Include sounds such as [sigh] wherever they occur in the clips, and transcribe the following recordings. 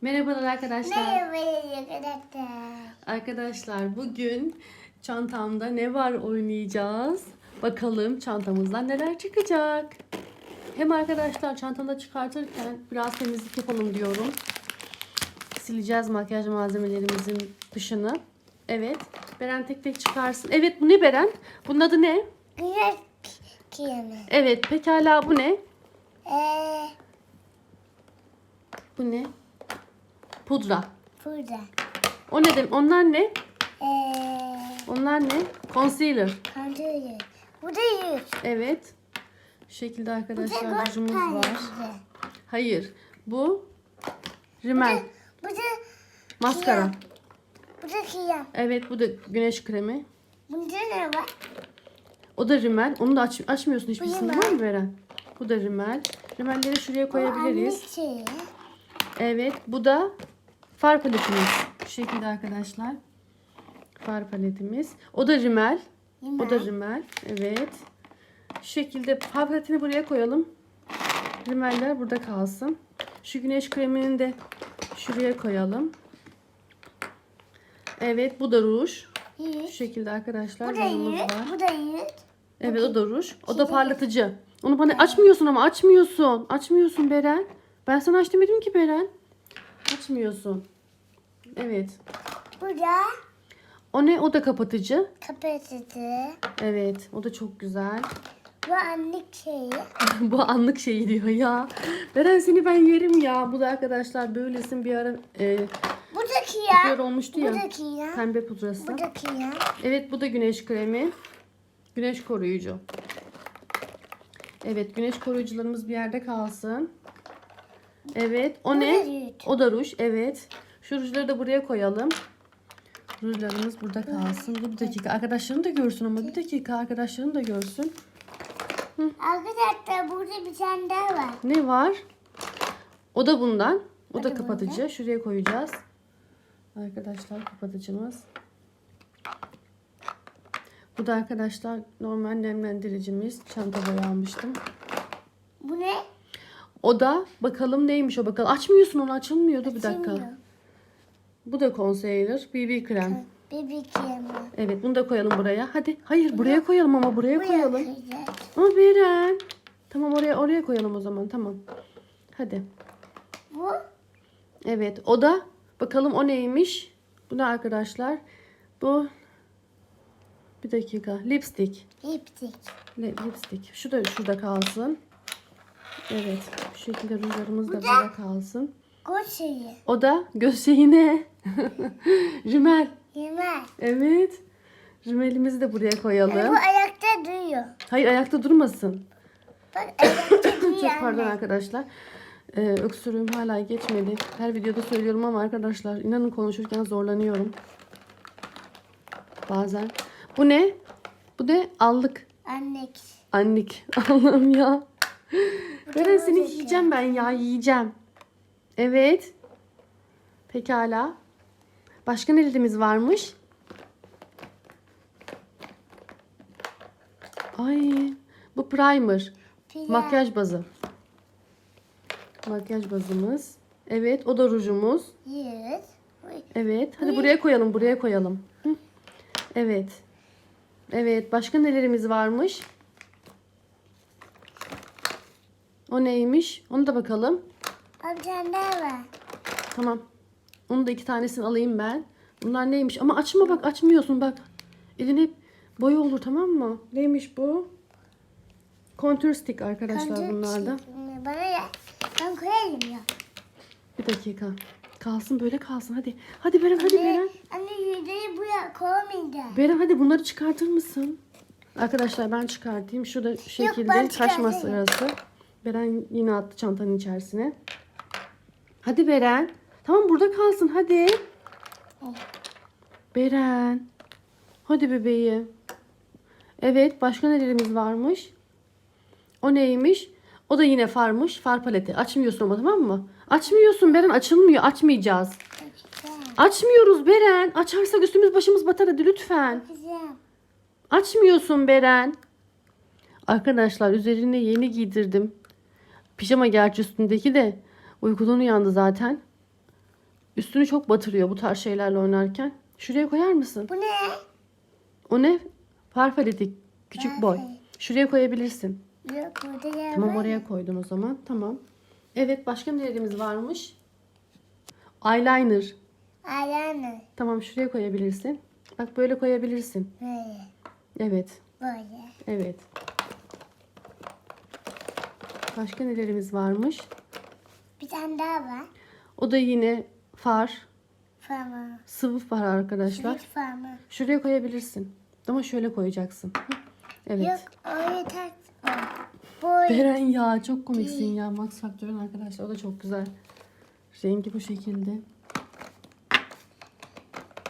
Merhabalar arkadaşlar. Merhaba arkadaşlar. Arkadaşlar bugün çantamda ne var oynayacağız. Bakalım çantamızdan neler çıkacak. Hem arkadaşlar çantamda çıkartırken biraz temizlik yapalım diyorum. Sileceğiz makyaj malzemelerimizin dışını. Evet. Beren tek tek çıkarsın. Evet bu ne Beren? Bunun adı ne? Güneş kremi. Evet pekala bu ne? Ee, Bu ne? Pudra. burada. O ne demek? Onlar ne? Ee, Onlar ne? Concealer. kontrolü. Bu da yüz. Evet. Şu şekilde Bu da arkadaşlar rujumuz var. perdesi. Hayır. Bu rimel. Bu da Maskara. bu da krem. Evet bu da güneş kremi. Bunda ne var? O da rimel. Onu da aç, açmıyorsun hiçbirisini rimel. var mı Beren? Bu da rimel. Rimelleri şuraya koyabiliriz. Bu anne şeyi. Evet bu da far paletimiz. Şu şekilde arkadaşlar. Far paletimiz. O da rimel. O da Rimel. rimel. Evet. Şu şekilde far paletini buraya koyalım. Rimeller burada kalsın. Şu güneş kremini de şuraya koyalım. Evet bu da ruj. Şu Yüz. şekilde arkadaşlar Bu da var. Bu da yüz. Evet o da ruj. O da parlatıcı. Onu bana açmıyorsun ama açmıyorsun. Açmıyorsun Beren. Ben sana aç demedim ki Beren. Açmıyorsun. Evet. Bu da O ne? O da kapatıcı. kapasite. Evet. O da çok güzel. Bu anne şeyi. [laughs] Bu anlık şeyi diyor ya. Beren seni ben yerim ya. Bu da arkadaşlar böylesin bir ara e, Bu da popüler krem. olmuştu ya. da krem. Pembe pudrası. Bu da krem. Evet bu da güneş kremi. Güneş koruyucu. Evet güneş koruyucularımız bir yerde kalsın. Evet o Bu ne? da ruj. O da ruj evet. Şu rujları da buraya koyalım. Rujlarımız burada kalsın. Dur bir dakika. Arkadaşların da görsün ama bir dakika arkadaşların da görsün. Arkadaşlar burada bir tane daha var. Ne var? O da bundan. O da kapatıcı. Şuraya koyacağız. Arkadaşlar kapatıcımız. Bu da arkadaşlar normal nemlendiricimiz. Çanta boya almıştım. Bu ne? O da bakalım neymiş o bakalım. Açmıyorsun onu açılmıyordu bir dakika. Bu da concealer BB krem. Bebek kremi. Evet bunu da koyalım buraya. Hadi hayır buraya koyalım ama buraya Bu koyalım. Ama Beren. Tamam oraya oraya koyalım o zaman tamam. Hadi. Bu Evet o da bakalım o neymiş. Bu ne arkadaşlar? Bu bir dakika lipstick. lipstick. Lip, lipstick. Şu da şurada kalsın. Evet. Şu şekilde rujlarımız da burada kalsın. Göz şeyi. O da göz şeyine. Rimel. [laughs] Yemek. Evet. Rimelimizi de buraya Bu koyalım. ayakta duruyor. Hayır ayakta durmasın. Bak ayakta [laughs] duruyor Çok pardon anne. arkadaşlar. Ee, öksürüğüm hala geçmedi. Her videoda söylüyorum ama arkadaşlar inanın konuşurken zorlanıyorum. Bazen. Bu ne? Bu ne? Allık. Annek. Annik. [laughs] Allah'ım ya. Beren da seni yiyeceğim ben ya yiyeceğim. Evet. Pekala. Başka nelerimiz varmış? Ay bu primer. Pilav. Makyaj bazı. Makyaj bazımız. Evet o da rujumuz. Bu Evet. Hadi buraya koyalım buraya koyalım. Hı. Evet. Evet. Başka nelerimiz varmış? O neymiş? Onu da bakalım. Bir tane daha var. Tamam. Onu da iki tanesini alayım ben. Bunlar neymiş? Ama açma bak açmıyorsun bak. Elin hep boya olur tamam mı? Neymiş bu? Contour stick arkadaşlar Kanca bunlar da. çizimi. Bana ya. Ben koyayım ya. Bir dakika. Kalsın böyle kalsın hadi. Hadi Beren hadi Beren. Anne yüzdeyi bu ya koymayacağım. Beren hadi bunları çıkartır mısın? Arkadaşlar ben çıkartayım. Şurada şu şekilde ben taş çıkartayım. masası. Beren yine attı çantanın içerisine. Hadi Beren. Tamam burada kalsın hadi. Beren. Hadi bebeğim. Evet başka nelerimiz varmış? O neymiş? O da yine farmış. Far paleti. Açmıyorsun ama tamam mı? Açmıyorsun Beren açılmıyor. Açmayacağız. Açmıyoruz Beren. Açarsak üstümüz başımız batar hadi lütfen. Güzel. Açmıyorsun Beren. Arkadaşlar üzerine yeni giydirdim. Pijama gerçi üstündeki de uykudan uyandı zaten. Üstünü çok batırıyor bu tarz şeylerle oynarken. Şuraya koyar mısın? Bu ne? O ne? Farfaletik. Küçük boy. Şuraya koyabilirsin. Yok burada yer Tamam var. oraya koydun o zaman. Tamam. Evet başka nelerimiz varmış? Eyeliner. Ayağını. Tamam şuraya koyabilirsin. Bak böyle koyabilirsin. Böyle. Evet. Böyle. Evet. Başka nelerimiz varmış? Tane daha var. O da yine far. Fama. Sıvı far arkadaşlar. Sweet fama. Şuraya koyabilirsin. Ama şöyle koyacaksın. Evet. Yok. O. Bu Beren ya çok komiksin ya. Max Factor'ın arkadaşlar. O da çok güzel. Rengi bu şekilde.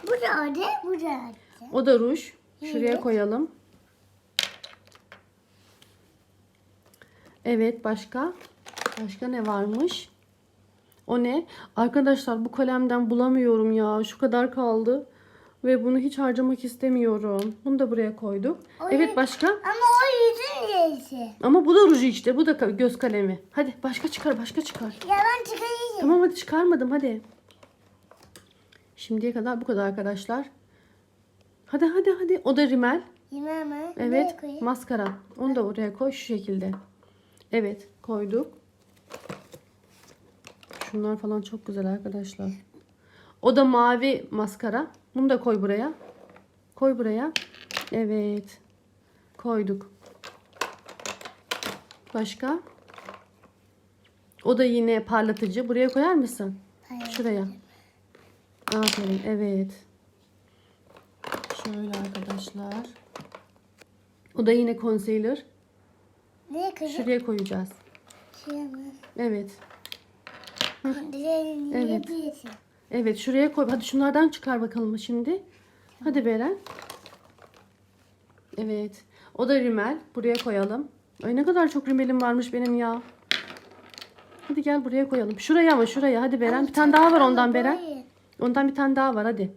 bu da orada. Bu da orada. O da ruj. Şuraya Evet. koyalım. Evet başka? Başka ne varmış? O ne? Arkadaşlar bu kalemden bulamıyorum ya. Şu kadar kaldı. Ve bunu hiç harcamak istemiyorum. Bunu da buraya koyduk. O Evet başka? Ama o yüzün yerisi. Ama bu da ruju işte. Bu da göz kalemi. Hadi başka çıkar başka çıkar. Ya ben çıkarayım. Tamam hadi çıkarmadım hadi. Şimdiye kadar bu kadar arkadaşlar. Hadi hadi hadi. O da rimel. Yemem mi? Evet. Maskara. Onu da oraya koy şu şekilde. Evet koyduk. Şunlar falan çok güzel arkadaşlar. O da mavi maskara. Bunu da koy buraya. Koy buraya. Evet. Koyduk. Başka? O da yine parlatıcı. Buraya koyar mısın? Hayır. Şuraya. Aferin. Evet. Şöyle arkadaşlar. O da yine concealer. Nereye koyayım? Şuraya koyacağız. Şuraya mı? Evet. Evet. Evet şuraya koy. Hadi şunlardan çıkar bakalım şimdi. Hadi Beren. Evet. O da rimel. Buraya koyalım. Ay ne kadar çok rimelim varmış benim ya. Hadi gel buraya koyalım. Şuraya ama şuraya. Hadi Beren. Bir tane daha var ondan Beren. Ondan bir tane daha var hadi.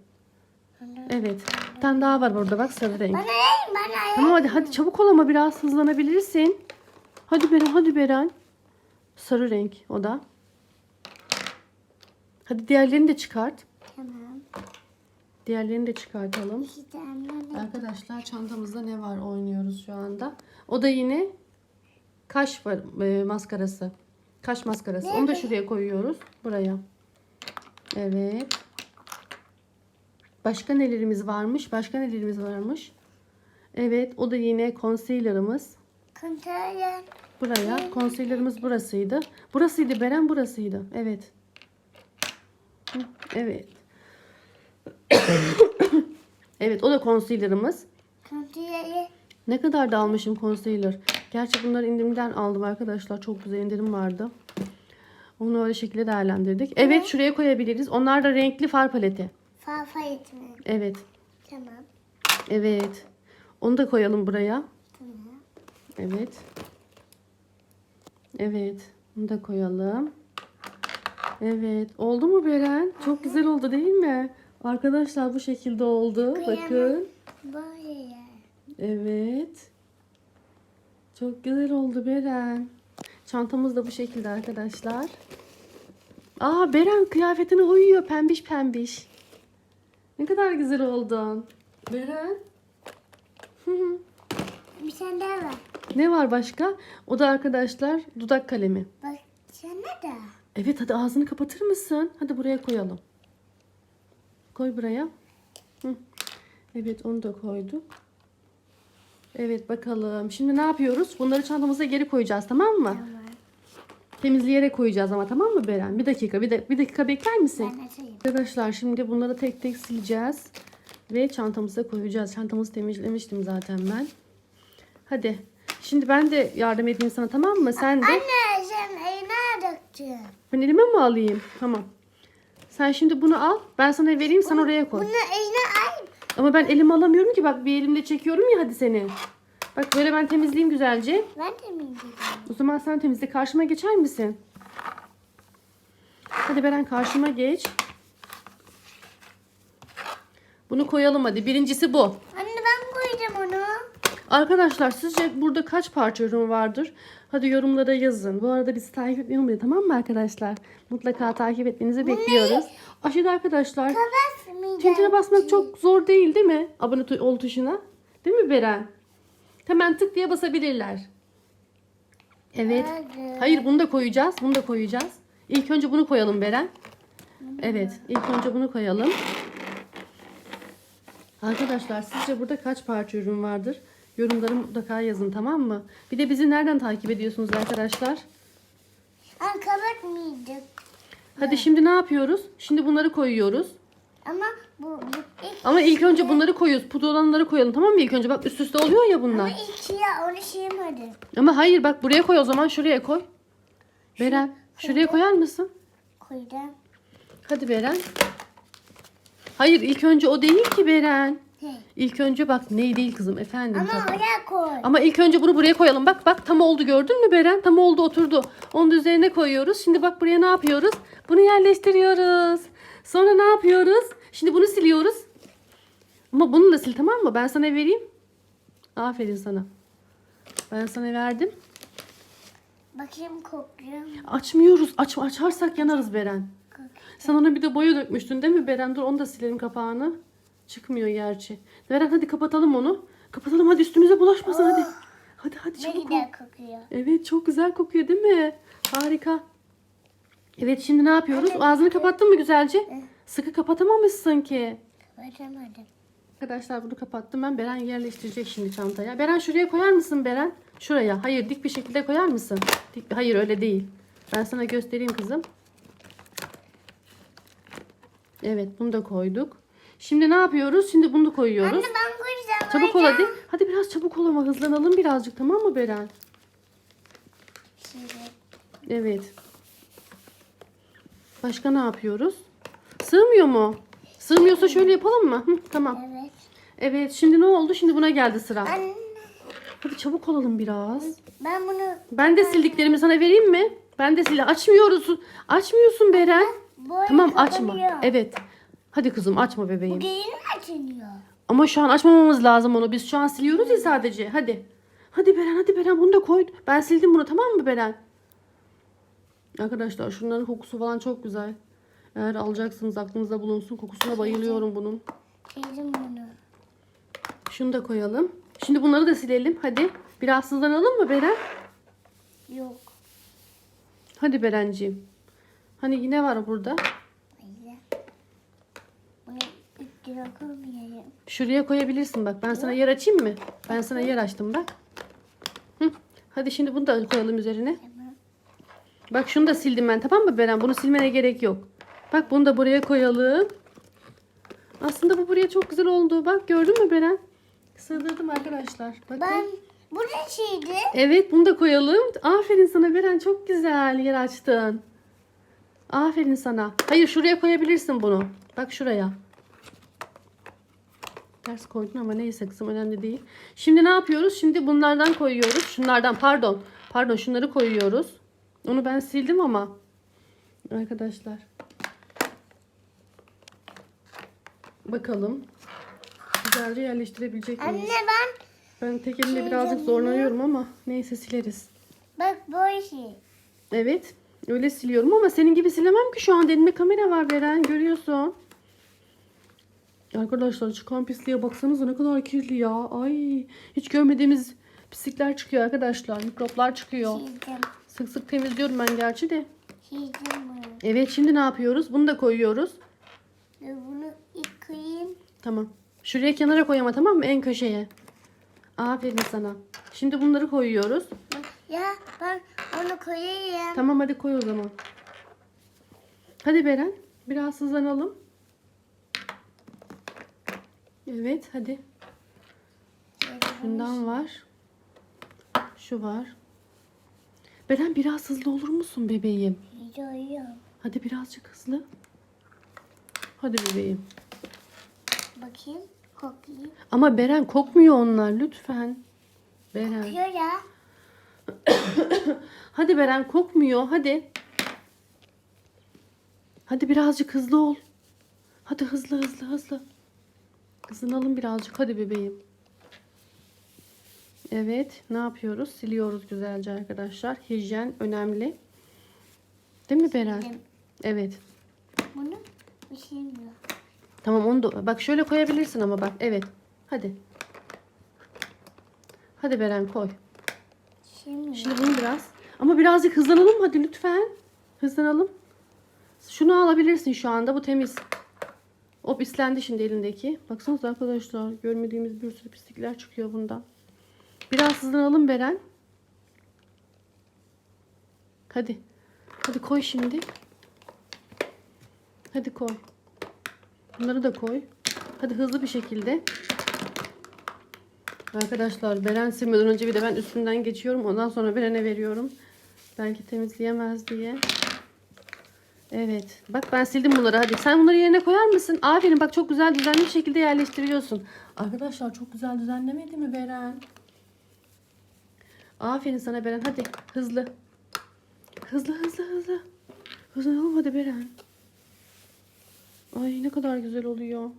Evet. Bir tane daha var burada bak sarı renk. Bana yiyin. Tamam hadi hadi çabuk ol ama biraz hızlanabilirsin. Hadi Beren hadi Beren. Sarı renk o da. Hadi diğerlerini de çıkart. Tamam. Diğerlerini de çıkartalım. De. Arkadaşlar çantamızda ne var oynuyoruz şu anda. O da yine kaş var, e, maskarası. Kaş maskarası. Onu da şuraya koyuyoruz. Buraya. Evet. Başka nelerimiz varmış? Başka nelerimiz varmış? Evet, o da yine concealer'ımız. Kontrol Buraya. Concealer'ımız burasıydı. Burasıydı Beren burasıydı. Evet. Evet. [coughs] evet o da concealer'ımız. Kontrol Ne kadar da almışım concealer. Gerçi bunları indirimden aldım arkadaşlar. Çok güzel indirim vardı. Onu öyle şekilde değerlendirdik. Evet şuraya koyabiliriz. Onlar da renkli far paleti. Fafa etme. Evet. Tamam. Evet. Onu da koyalım buraya. Tamam. Evet. Evet. Bunu da koyalım. Evet. Oldu mu Beren? Çok güzel oldu değil mi? Arkadaşlar bu şekilde oldu. Bakın. Böyle. Evet. Çok güzel oldu Beren. Çantamız da bu şekilde arkadaşlar. Aa Beren kıyafetine uyuyor pembiş pembiş. Ne kadar güzel oldun. Beren. Bir tane daha var. ne var başka? O da arkadaşlar dudak kalemi. Bak sana da. Evet hadi ağzını kapatır mısın? Hadi buraya koyalım. Koy buraya. Hı. Evet onu da koyduk. Evet bakalım. Şimdi ne yapıyoruz? Bunları çantamıza geri koyacağız tamam mı? Tamam. Temizleyerek koyacağız ama tamam mı Beren? Bir dakika bir, de, bir dakika bekler misin? Ben açayım. Arkadaşlar şimdi bunları tek tek sileceğiz. Ve çantamıza koyacağız. Çantamızı temizlemiştim zaten ben. Hadi. Şimdi ben de yardım edeyim sana tamam mı? Sen de. Anne sen eline döktün. Ben elime mi alayım? Tamam. Sen şimdi bunu al. Ben sana vereyim sen oraya koy. Bunu eline al. Ama ben elime alamıyorum ki. Bak bir elimde çekiyorum ya hadi seni. Bak böyle ben temizleyeyim güzelce. Ben de mi gideyim? O zaman sen temizle. Karşıma geçer misin? Hadi Beren karşıma geç. Bunu koyalım hadi. Birincisi bu. Anne. Arkadaşlar sizce burada kaç parça ürün vardır? Hadi yorumlara yazın. Bu arada bizi takip etmeyi unutmayın tamam mı arkadaşlar? Mutlaka takip etmenizi bekliyoruz. Aşağıda arkadaşlar. Tintine basmak çok zor değil değil mi? Abone ol tuşuna. Değil mi Beren? Hemen tık diye basabilirler. Evet. Hayır bunu da koyacağız. Bunu da koyacağız. İlk önce bunu koyalım Beren. Evet. ilk önce bunu koyalım. Arkadaşlar sizce burada kaç parça ürün vardır? Yorumları mutlaka yazın tamam mı? Bir de bizi nereden takip ediyorsunuz arkadaşlar? Ama kapatmayacak. Hadi şimdi ne yapıyoruz? Şimdi bunları koyuyoruz. Ama bu, bu ilk Ama ilk önce bunları koyuyoruz. Pudra olanları koyalım tamam mı? İlk önce bak üst üste oluyor ya ama bunlar. ilk ya onu şeymedim. Ama hayır bak buraya koy o zaman şuraya koy. Beren şuraya koyar mısın? Koydum. Hadi Beren. Hayır ilk önce o değil ki Beren. İlk önce bak ne değil kızım efendim. Ama tatlım. oraya koy. Ama ilk önce bunu buraya koyalım. Bak bak tam oldu gördün mü Beren? Tam oldu oturdu. Onun da üzerine koyuyoruz. Şimdi bak buraya ne yapıyoruz? Bunu yerleştiriyoruz. Sonra ne yapıyoruz? Şimdi bunu siliyoruz. Ama bunu da sil tamam mı? Ben sana vereyim. Aferin sana. Ben sana verdim. Bakayım kokuyor. Açmıyoruz. Aç, açarsak yanarız Beren. Sen ona bir de boya dökmüştün değil mi Beren? Dur onu da silelim kapağını. Çıkmıyor gerçi. Beren hadi kapatalım onu. Kapatalım hadi üstümüze bulaşmasın hadi. [gasps] Hadi hadi Ne çabuk ol. güzel kokuyor. Evet çok güzel kokuyor değil mi? Harika. Evet şimdi ne yapıyoruz? Ağzını kapattın mı güzelce? Sıkı kapatamamışsın ki. Kapatamadım. Arkadaşlar bunu kapattım ben. Beren yerleştirecek şimdi çantaya. Beren şuraya koyar mısın Beren? Şuraya. Hayır dik bir şekilde koyar mısın? Dik, hayır öyle değil. Ben sana göstereyim kızım. Evet bunu da koyduk. Şimdi ne yapıyoruz? Şimdi bunu da koyuyoruz. Anne ben koyacağım. Çabuk ol hadi. Hadi biraz çabuk ol ama hızlanalım birazcık tamam mı Beren? Şimdi. Evet. Başka ne yapıyoruz? Sığmıyor mu? Sığmıyorsa şöyle yapalım mı? Hı, tamam. Evet. Evet şimdi ne oldu? Şimdi buna geldi sıra. Anne Hadi çabuk olalım biraz. ben bunu Ben de sildiklerimi sana vereyim mi? Ben de sil. Açmıyoruz. Açmıyorsun Beren. böyle Tamam açma. Evet. Hadi kızım açma bebeğim. Değil mi açılıyor? Ama şu an açmamamız lazım onu. Biz şu an siliyoruz ya sadece. Hadi. Hadi Beren hadi Beren bunu da koy. Ben sildim bunu tamam mı Beren? Arkadaşlar şunların kokusu falan çok güzel. Eğer alacaksınız aklınızda bulunsun. Kokusuna bayılıyorum bunun. Sildim bunu. Şunu da koyalım. Şimdi bunları da silelim. Hadi. Biraz hızlanalım mı Beren? Yok. Hadi Berenciğim. Hani yine var burada. Hayır. Bunu üstüne koymayayım. Şuraya koyabilirsin bak. Ben sana yer açayım mı? Ben sana yer açtım bak. Hı. Hadi şimdi bunu da koyalım üzerine. Bak şunu da sildim ben tamam mı Beren? Bunu silmene gerek yok. Bak bunu da buraya koyalım. Aslında bu buraya çok güzel oldu. Bak gördün mü Beren? Sığdırdım arkadaşlar. Bakın. Ben bu ne şeydi? Evet bunu da koyalım. Aferin sana Beren çok güzel yer açtın. Aferin sana. Hayır şuraya koyabilirsin bunu. Bak şuraya. Ters koydun ama neyse kızım önemli değil. Şimdi ne yapıyoruz? Şimdi bunlardan koyuyoruz. Şunlardan pardon. Pardon şunları koyuyoruz. Onu ben sildim ama. Arkadaşlar. Bakalım. Güzelce yerleştirebilecek miyiz? Anne ben Ben tek elimle birazcık zorlanıyorum ama neyse sileriz. bak böyle şey. Evet. Öyle siliyorum ama senin gibi silemem ki şu an elimde kamera var Beren. Görüyorsun. Arkadaşlar çıkan pisliğe baksanıza ne kadar kirli ya. Ay hiç görmediğimiz pislikler çıkıyor arkadaşlar. Mikroplar çıkıyor. Sildim. Sık sık temizliyorum ben gerçi de. Bunu. Evet şimdi ne yapıyoruz? Bunu da koyuyoruz. Bunu ilk koyayım. Tamam. Şuraya kenara koy ama tamam mı? En köşeye. Aferin sana. Şimdi bunları koyuyoruz. Ya ben onu koyayım. Tamam hadi koy o zaman. Hadi Beren. Biraz hızlanalım. Evet hadi. Şundan var. Şu var. Beren biraz hızlı olur musun bebeğim? Gidiyorum. Hadi birazcık hızlı. Hadi bebeğim. Bakayım. Koklayayım. Ama Beren kokmuyor onlar lütfen. Beren. Kokuyor ya. [coughs] Hadi Beren kokmuyor. Hadi. Hadi birazcık hızlı ol. Hadi hızlı hızlı hızlı. Hızlanalım birazcık. Hadi bebeğim. Evet. Ne yapıyoruz? Siliyoruz güzelce arkadaşlar. Hijyen önemli. Değil mi Beren? Sildim. Evet. Bunu Bir şey yok. Tamam onu da bak şöyle koyabilirsin ama bak evet. Hadi. Hadi Beren koy. Şimdi Şimdi bunu biraz ama birazcık hızlanalım hadi lütfen. Hızlanalım. Şunu alabilirsin şu anda bu temiz. O pislendi şimdi elindeki. Baksanıza arkadaşlar görmediğimiz bir sürü pislikler çıkıyor bundan. Biraz hızlanalım Beren. Hadi. Hadi koy şimdi. Hadi koy. Bunları da koy. Hadi hızlı bir şekilde. Arkadaşlar Beren silmeden önce bir de ben üstünden geçiyorum. Ondan sonra Beren'e veriyorum. Belki temizleyemez diye. Evet. Bak ben sildim bunları hadi. Sen bunları yerine koyar mısın? Aferin bak çok güzel düzenli bir şekilde yerleştiriyorsun. Arkadaşlar çok güzel düzenlemedi mi Beren? Aferin sana Beren hadi hızlı. Hızlı hızlı hızlı. Hızlanalım hadi Beren. Ay ne kadar güzel oluyor.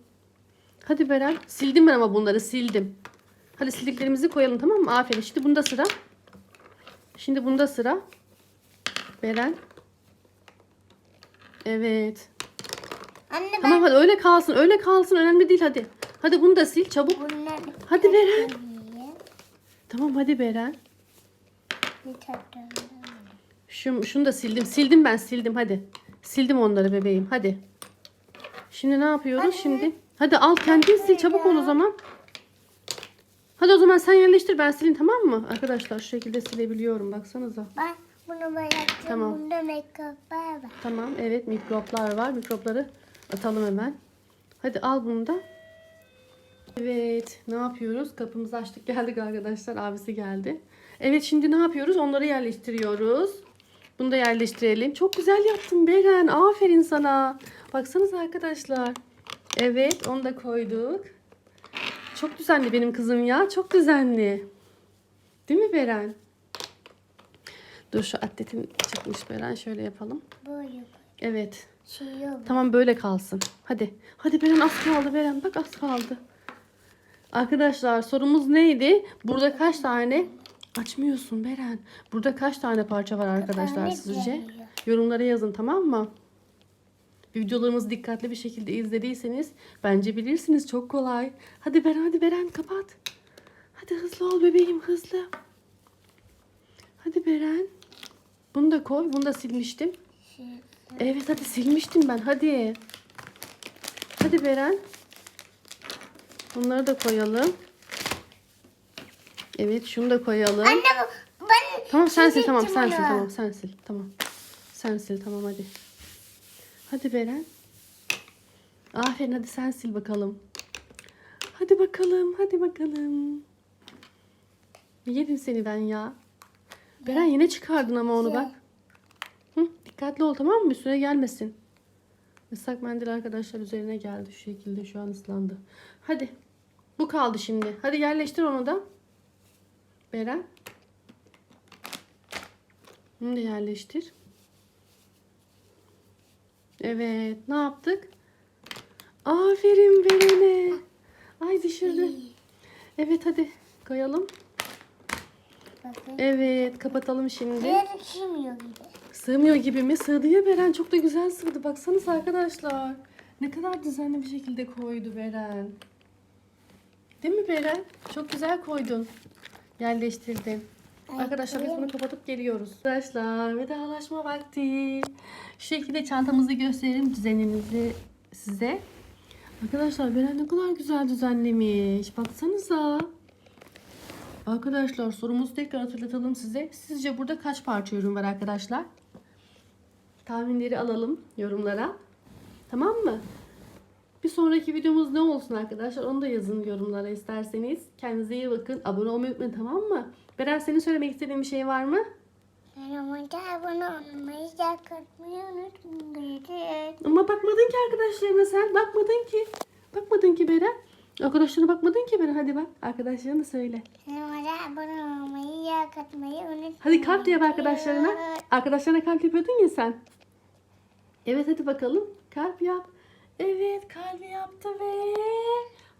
Hadi Beren. Sildim ben ama bunları sildim. Hadi sildiklerimizi koyalım tamam mı? Aferin. Şimdi bunda sıra. Şimdi bunda sıra. Beren. Evet. Anne ben Tamam hadi öyle kalsın. Öyle kalsın. Önemli değil hadi. Hadi bunu da sil çabuk. bunları Hadi Beren. Tamam hadi Beren. Şu, şunu da sildim. Sildim ben sildim hadi. Sildim onları bebeğim hadi. Şimdi ne yapıyoruz şimdi? Hadi al kendin sil çabuk ol o zaman. Hadi o zaman sen yerleştir ben sileyim tamam mı? Arkadaşlar şu şekilde silebiliyorum baksanıza. Ben bunu bıraktım. Tamam. Bunda make-up'lar var. Tamam evet mikroplar var. Mikropları atalım hemen. Hadi al bunu da. Evet ne yapıyoruz? Kapımızı açtık geldik arkadaşlar. Abisi geldi. Evet şimdi ne yapıyoruz? Onları yerleştiriyoruz. Bunu da yerleştirelim. Çok güzel yaptın Beren. Aferin sana. Baksanıza arkadaşlar. Evet onu da koyduk. Çok düzenli benim kızım ya. Çok düzenli. Değil mi Beren? Dur şu atletin çıkmış Beren. Şöyle yapalım. Böyle Evet. şey yok. Tamam böyle kalsın. Hadi. Hadi Beren az kaldı Beren. Bak az kaldı. Arkadaşlar sorumuz neydi? Burada kaç tane açmıyorsun Beren? Burada kaç tane parça var arkadaşlar sizce? Yorumlara yazın tamam mı? Videolarımızı dikkatli bir şekilde izlediyseniz bence bilirsiniz çok kolay. Hadi Beren hadi Beren kapat. Hadi hızlı ol bebeğim hızlı. Hadi Beren. Bunu da koy. Bunu da silmiştim. Şey, Evet hadi silmiştim ben hadi. Hadi Beren. Bunları da koyalım. Evet şunu da koyalım. Anne bu ben Tamam sen sil tamam sen sil tamam sen sil tamam. Sen sil tamam hadi. Hadi Beren. Aferin hadi sen sil bakalım. Hadi bakalım hadi bakalım. Yedim seni ben ya. Beren yine çıkardın ama onu bak. Hı, dikkatli ol tamam mı? Üstüne gelmesin. Islak mendil arkadaşlar üzerine geldi şu şekilde şu an ıslandı. Hadi. Bu kaldı şimdi. Hadi yerleştir onu da. Beren. Bunu da yerleştir. Evet. Ne yaptık? Aferin Beren'e. Ay düşürdü. Evet hadi koyalım. Bakın. Evet kapatalım şimdi. Diğer kim yok gibi. Sığmıyor gibi mi? Sığdı ya Beren. Çok da güzel sığdı. Baksanıza arkadaşlar. Ne kadar düzenli bir şekilde koydu Beren. Değil mi Beren? Çok güzel koydun. Yerleştirdin. Evet, Arkadaşlar biz bunu kapatıp geliyoruz. Arkadaşlar vedalaşma vakti. Şu şekilde çantamızı gösterelim düzenimizi size. Arkadaşlar Beren ne kadar güzel düzenlemiş. Baksanıza. Arkadaşlar sorumuzu tekrar hatırlatalım size. Sizce burada kaç parça ürün var arkadaşlar? Tahminleri alalım yorumlara. Tamam mı? Bir sonraki videomuz ne olsun arkadaşlar? Onu da yazın yorumlara isterseniz. Kendinize iyi bakın. Abone olmayı unutmayın tamam mı? Beren senin söylemek istediğin bir şey var mı? Kanalıma abone olmayı, like atmayı unutmayın. Görüşürüz. Ama bakmadın ki arkadaşlarına sen. Bakmadın ki. Bakmadın ki Beren. Arkadaşlarına bakmadın ki Beren. Hadi bak. Arkadaşlarına söyle. Kanalıma abone olmayı, like atmayı unutmayın. Hadi kalp yap arkadaşlarına. Arkadaşlarına kalp yapıyordun ya sen. Evet hadi bakalım. Kalp yap. Evet kalbi yaptı ve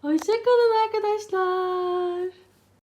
hoşçakalın arkadaşlar.